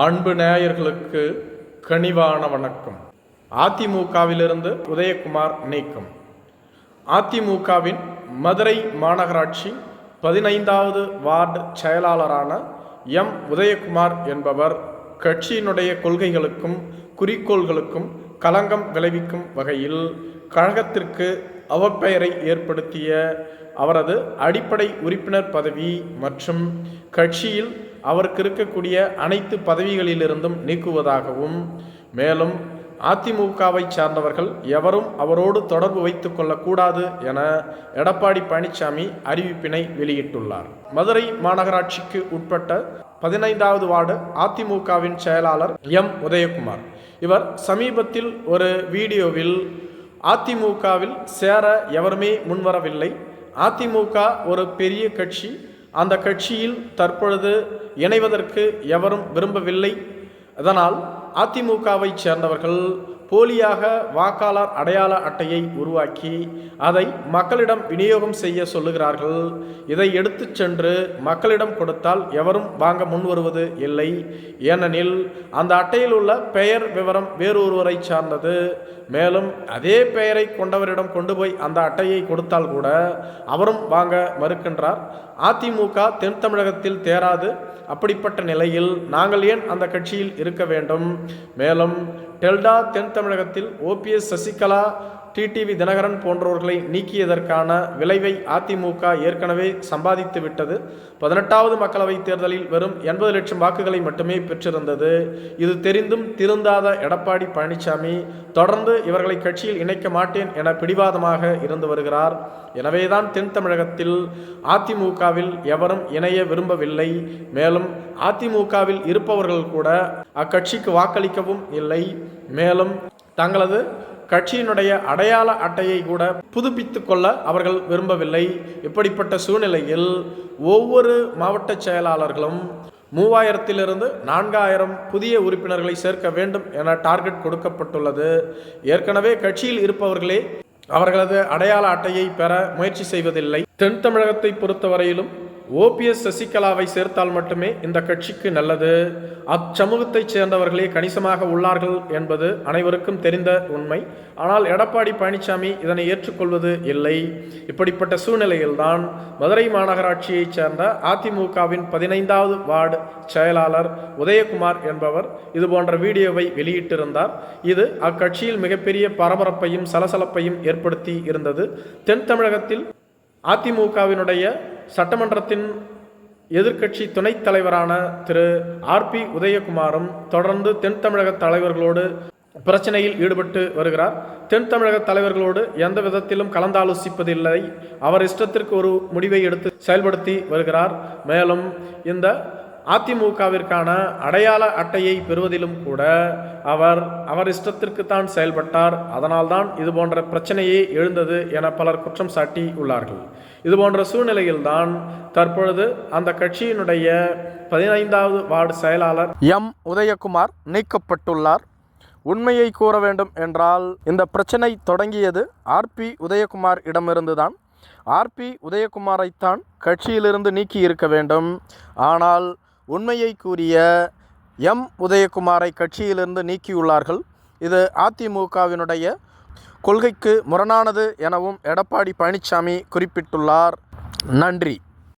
அன்பு நேயர்களுக்கு கனிவான வணக்கம். அதிமுகவிலிருந்து உதயகுமார் நீக்கம். அதிமுகவின் மதுரை மாநகராட்சி பதினைந்தாவது வார்டு செயலாளரான எம். உதயகுமார் என்பவர் கட்சியினுடைய கொள்கைகளுக்கும் குறிக்கோள்களுக்கும் களங்கம் விளைவிக்கும் வகையில் கழகத்திற்கு அவப்பெயரை ஏற்படுத்திய அவரது அடிப்படை உறுப்பினர் பதவி மற்றும் கட்சியில் அவருக்கு இருக்கக்கூடிய அனைத்து பதவிகளிலிருந்தும் நீக்குவதாகவும் மேலும் அதிமுகவை சார்ந்தவர்கள் எவரும் அவரோடு தொடர்பு வைத்து கொள்ளக்கூடாது என எடப்பாடி பழனிசாமி அறிவிப்பினை வெளியிட்டுள்ளார். மதுரை மாநகராட்சிக்கு உட்பட்ட பதினைந்தாவது வார்டு அதிமுகவின் செயலாளர் எம். உதயகுமார். இவர் சமீபத்தில் ஒரு வீடியோவில் அதிமுகவில் சேர எவருமே முன்வரவில்லை. அதிமுக ஒரு பெரிய கட்சி அந்த கட்சியில் தற்பொழுது இணைவதற்கு எவரும் விரும்பவில்லை. அதனால் அதிமுகவை சேர்ந்தவர்கள் போலியாக வாக்காளர் அடையாள அட்டையை உருவாக்கி அதை மக்களிடம் விநியோகம் செய்ய சொல்லுகிறார்கள். இதை எடுத்து சென்று மக்களிடம் கொடுத்தால் எவரும் வாங்க முன்வருவது இல்லை. ஏனெனில் அந்த அட்டையில் உள்ள பெயர் விவரம் வேறொருவரை சார்ந்தது. மேலும் அதே பெயரை கொண்டவரிடம் கொண்டு போய் அந்த அட்டையை கொடுத்தால் கூட அவரும் வாங்க மறுக்கின்றார். அதிமுக தென் தமிழகத்தில் தேராது. அப்படிப்பட்ட நிலையில் நாங்கள் ஏன் அந்த கட்சியில் இருக்க வேண்டும்? மேலும் டெல்டா தென் தமிழகத்தில் ஓபிஎஸ் சசிகலா டிடிவி தினகரன் போன்றவர்களை நீக்கியதற்கான விளைவை அதிமுக ஏற்கனவே சம்பாதித்து விட்டது. பதினெட்டாவது மக்களவைத் தேர்தலில் வெறும் எண்பது லட்சம் வாக்குகளை மட்டுமே பெற்றிருந்தது. இது தெரிந்தும் திருந்தாத எடப்பாடி பழனிசாமி தொடர்ந்து இவர்களை கட்சியில் இணைக்க மாட்டேன் என பிடிவாதமாக இருந்து வருகிறார். எனவேதான் தென் தமிழகத்தில் அதிமுகவில் எவரும் இணைய விரும்பவில்லை. மேலும் அதிமுகவில் இருப்பவர்கள் கூட அக்கட்சிக்கு வாக்களிக்கவும் இல்லை. மேலும் தங்களது கட்சியினுடைய அடையாள அட்டையை கூட புதுப்பித்து கொள்ள அவர்கள் விரும்பவில்லை. இப்படிப்பட்ட சூழ்நிலையில் ஒவ்வொரு மாவட்ட செயலாளர்களும் மூவாயிரத்திலிருந்து நான்காயிரம் புதிய உறுப்பினர்களை சேர்க்க வேண்டும் என டார்கெட் கொடுக்கப்பட்டுள்ளது. ஏற்கனவே கட்சியில் இருப்பவர்களே அவர்களது அடையாள அட்டையை பெற முயற்சி செய்வதில்லை. தென் தமிழகத்தை பொறுத்தவரையிலும் ஓபிஎஸ் சசிகலாவை சேர்த்தால் மட்டுமே இந்த கட்சிக்கு நல்லது. அச்சமூகத்தைச் சேர்ந்தவர்களே கணிசமாக உள்ளார்கள் என்பது அனைவருக்கும் தெரிந்த உண்மை. ஆனால் எடப்பாடி பழனிசாமி இதனை ஏற்றுக்கொள்வது இல்லை. இப்படிப்பட்ட சூழ்நிலையில்தான் மதுரை மாநகராட்சியைச் சேர்ந்த அதிமுகவின் பதினைந்தாவது வார்டு செயலாளர் உதயகுமார் என்பவர் இது போன்ற வீடியோவை வெளியிட்டிருந்தார். இது அக்கட்சியில் மிகப்பெரிய பரபரப்பையும் சலசலப்பையும் ஏற்படுத்தி இருந்தது. தென் தமிழகத்தில் அதிமுகவினுடைய சட்டமன்றத்தின் எதிர்க்கட்சி துணைத் தலைவரான திரு ஆர்பி உதயகுமாரும் தொடர்ந்து தென் தமிழக தலைவர்களோடு பிரச்சனையில் ஈடுபட்டு வருகிறார். தென் தமிழக தலைவர்களோடு எந்த விதத்திலும் கலந்தாலோசிப்பதில்லை. அவர் இஷ்டத்திற்கு ஒரு முடிவை எடுத்து செயல்படுத்தி வருகிறார். மேலும் இந்த அதிமுகவிற்கான அடையாள அட்டையை பெறுவதிலும் கூட அவர் அவர் இஷ்டத்திற்கு தான் செயல்பட்டார். அதனால்தான் இது போன்ற பிரச்சனையே எழுந்தது என பலர் குற்றம் சாட்டி உள்ளார்கள். இது போன்ற சூழ்நிலையில்தான் தற்பொழுது அந்த கட்சியினுடைய பதினைந்தாவது வார்டு செயலாளர் எம். உதயகுமார் நீக்கப்பட்டுள்ளார். உண்மையை கூற வேண்டும் என்றால் இந்த பிரச்சனை தொடங்கியது ஆர்பி உதயகுமார் இடமிருந்துதான். ஆர்பி உதயகுமாரைத்தான் கட்சியிலிருந்து நீக்கி இருக்க வேண்டும். ஆனால் உண்மையை கூறிய எம். உதயகுமாரை கட்சியிலிருந்து நீக்கியுள்ளார்கள். இது அதிமுகவினுடைய கொள்கைக்கு முரணானது எனவும் எடப்பாடி பழனிசாமி குறிப்பிட்டுள்ளார். நன்றி.